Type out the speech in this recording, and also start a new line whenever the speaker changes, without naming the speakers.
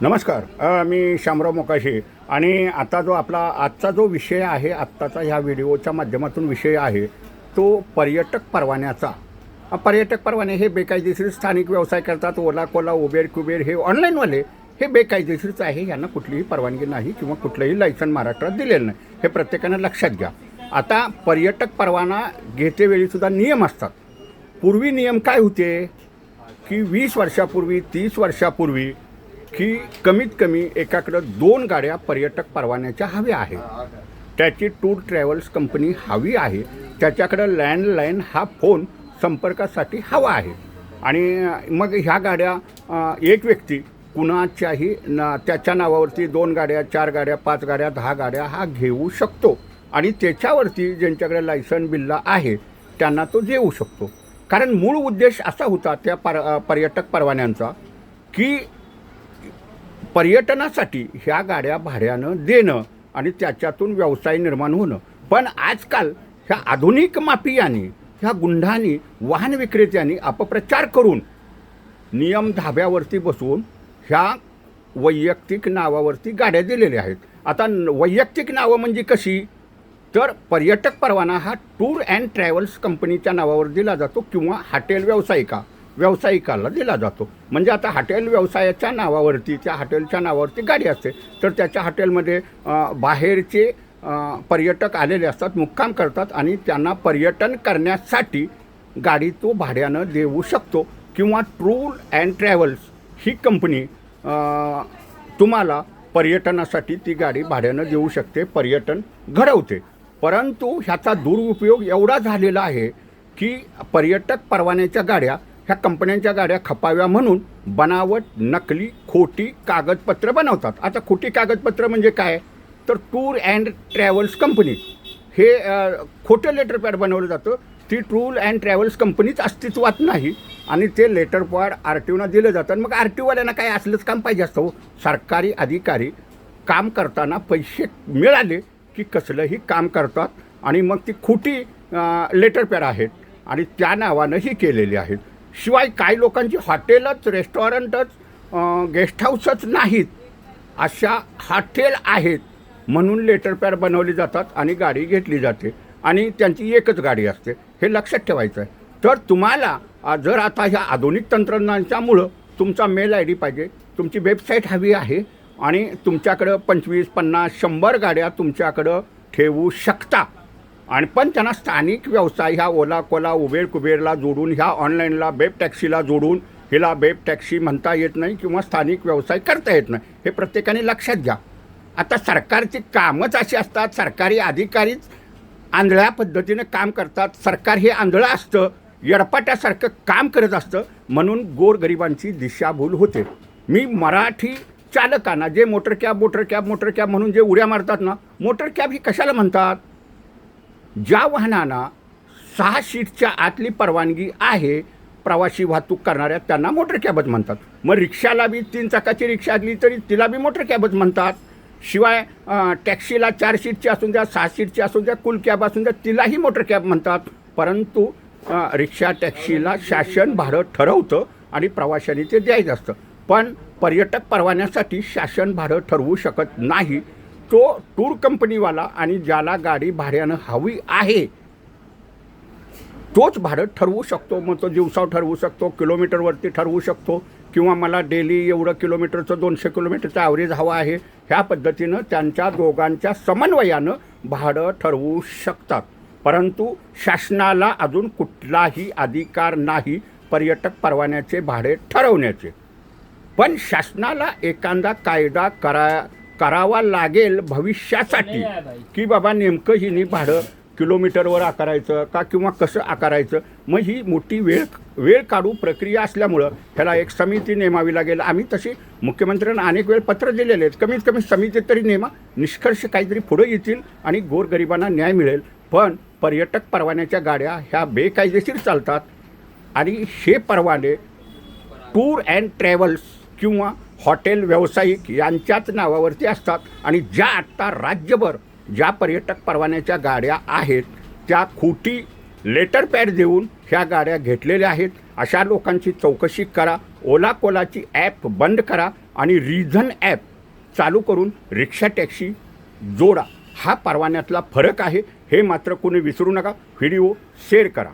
नमस्कार. मी शामराव मोकाशी आणि आता जो आपला आजचा जो विषय आहे आत्ताचा ह्या व्हिडिओच्या माध्यमातून विषय आहे तो पर्यटक परवान्याचा. पर्यटक परवाने हे बेकायदेशीर स्थानिक व्यवसाय करतात. ओला कोला उबेर कुबेर हे ऑनलाईनवाले हे बेकायदेशीरच आहे. यांना कुठलीही परवानगी नाही किंवा कुठलंही लायसन महाराष्ट्रात दिलेलं नाही. हे प्रत्येकानं लक्षात घ्या. आता पर्यटक परवाना घेतेवेळीसुद्धा नियम असतात. पूर्वी नियम काय होते? की वीस वर्षापूर्वी तीस वर्षापूर्वी की कमीत कमी एकाकडं दोन गाड्या पर्यटक परवान्याच्या हव्या आहेत. त्याची टूर ट्रॅव्हल्स कंपनी हवी आहे. त्याच्याकडं लँडलाईन हा फोन संपर्कासाठी हवा आहे. आणि मग ह्या गाड्या एक व्यक्ती कुणाच्याही ना त्याच्या नावावरती दोन गाड्या चार गाड्या पाच गाड्या दहा गाड्या हा घेऊ शकतो. आणि त्याच्यावरती ज्यांच्याकडे लायसन बिल्ला आहे त्यांना तो देऊ शकतो. कारण मूळ उद्देश असा होता त्या पर पर्यटक परवान्यांचा की पर्यटनासाठी ह्या गाड्या भाड्यानं देणं आणि त्याच्यातून व्यवसाय निर्माण होणं. पण आजकाल ह्या आधुनिक माफियांनी ह्या गुंडांनी वाहन विक्रेत्यांनी अपप्रचार करून नियम धाब्यावरती बसवून ह्या वैयक्तिक नावावरती गाड्या दिलेल्या आहेत. आता वैयक्तिक नावं म्हणजे कशी? तर पर्यटक परवाना हा टूर अँड ट्रॅव्हल्स कंपनीच्या नावावर दिला जातो किंवा हॉटेल व्यावसायिका व्यावसायिकाला दिला जातो. म्हणजे आता हॉटेल व्यवसायाच्या नावावरती त्या हॉटेलच्या नावावरती गाडी असते. तर त्याच्या हॉटेलमध्ये बाहेरचे पर्यटक आलेले असतात मुक्काम करतात आणि त्यांना पर्यटन करण्यासाठी गाडी तो भाड्यानं देऊ शकतो किंवा टूर अँड ट्रॅव्हल्स ही कंपनी तुम्हाला पर्यटनासाठी ती गाडी भाड्यानं देऊ शकते पर्यटन घडवते. परंतु ह्याचा दुरुपयोग एवढा झालेला आहे की पर्यटक परवान्याच्या गाड्या ह्या कंपन्यांच्या गाड्या खपाव्या म्हणून बनावट नकली खोटी कागदपत्र बनवतात. आता खोटी कागदपत्र म्हणजे काय? तर टूर अँड ट्रॅव्हल्स कंपनी. हे खोटं लेटर पॅड बनवलं जातं. ती टूर अँड ट्रॅव्हल्स कंपनीच अस्तित्वात नाही आणि ते लेटर पॅड आर टी ओना दिलं जातं. आणि मग आर टी ओवाल्यांना काय असलंच काम पाहिजे असतं? सरकारी अधिकारी काम करताना पैसे मिळाले की कसलंही काम करतात आणि मग ती खोटी लेटर पॅड आहेत आणि त्या नावानं ही केलेली आहेत. शिवाय काही लोकांची हॉटेलच रेस्टॉरंटच गेस्ट हाऊसच नाहीत. अशा हॉटेल आहेत. म्हणून लेटर पॅड बनवली जातात आणि गाडी घेतली जाते आणि त्यांची एकच गाडी असते. हे लक्षात ठेवायचं आहे तर तुम्हाला जर आता ह्या आधुनिक तंत्रज्ञानाच्यामुळं तुमचा मेल आय डी पाहिजे तुमची वेबसाईट हवी आहे आणि तुमच्याकडं पंचवीस पन्नास शंभर गाड्या तुमच्याकडं ठेवू शकता. आणि पण त्यांना स्थानिक व्यवसाय ह्या ओला कोला उबेर कुबेरला जोडून ह्या ऑनलाईनला बेब टॅक्सीला जोडून हिला बेब टॅक्सी म्हणता येत नाही किंवा स्थानिक व्यवसाय करता येत नाही हे प्रत्येकाने लक्षात घ्या. आता सरकारची कामच अशी असतात सरकारी अधिकारीच आंधळ्या पद्धतीनं काम करतात. सरकार हे आंधळं असतं येडपाट्यासारखं काम करत असतं म्हणून गोरगरिबांची दिशाभूल होते. मी मराठी चालकांना जे motor cab motor cab motor cab म्हणून जे उड्या मारतात ना मोटर कॅब ही कशाला म्हणतात? ज्या वाहनांना सहा सीटच्या आतली परवानगी आहे प्रवासी वाहतूक करणाऱ्या त्यांना मोटर कॅबच म्हणतात. मग रिक्षाला बी तीन चाकाची रिक्षा आली तरी तिला बी मोटर कॅबच म्हणतात. शिवाय टॅक्सीला चार सीटची असून द्या सहा सीटची असून द्या कुल कॅब असून द्या तिलाही मोटर कॅब म्हणतात. परंतु रिक्षा टॅक्सीला शासन भाडं ठरवतं आणि प्रवाशांनी ते द्यायचं असतं. पण पर्यटक परवान्यासाठी शासन भाडं ठरवू शकत नाही. तो टूर कंपनीवाला आणि ज्याला गाडी भाड्यानं हवी आहे तोच भाडं ठरवू शकतो. मग तो दिवसाव ठरवू शकतो किलोमीटरवरती ठरवू शकतो किंवा मला डेली एवढं किलोमीटरचं दोनशे किलोमीटरचं ॲव्हरेज हवं आहे. ह्या पद्धतीनं त्यांच्या दोघांच्या समन्वयानं भाडं ठरवू शकतात. परंतु शासनाला अजून कुठलाही अधिकार नाही पर्यटक परवान्याचे भाडे ठरवण्याचे. पण शासनाला एखादा कायदा करा करावा लागेल भविष्यासाठी. की बाबा नेमकं हिनी भाडं किलोमीटरवर आकारायचं का किंवा कसं आकारायचं? मग ही मोठी वेळ वेळ काढू प्रक्रिया असल्यामुळं ह्याला एक समिती नेमावी लागेल. आम्ही तशी मुख्यमंत्र्यांना अनेक वेळ पत्र दिलेले आहेत. कमीत कमी समिती तरी नेमा. निष्कर्ष काहीतरी पुढे येतील आणि गोरगरिबांना न्याय मिळेल. पण पर्यटक परवान्याच्या गाड्या ह्या बेकायदेशीर चालतात. आणि हे परवाने टूर अँड ट्रॅव्हल्स किंवा हॉटेल व्यावसायिक यांच्याच नावावरती असतात. आणि ज्या आत्ता राज्यभर ज्या पर्यटक परवान्याच्या गाड्या आहेत त्या खोटी लेटर पॅड देऊन ह्या गाड्या घेतलेल्या आहेत. अशा लोकांची चौकशी करा ओला कोलाची ॲप बंद करा आणि रिझन ॲप चालू करून रिक्षा टॅक्सी जोडा. हा परवान्यातला फरक आहे. हे मात्र कोणी विसरू नका. व्हिडिओ शेअर करा.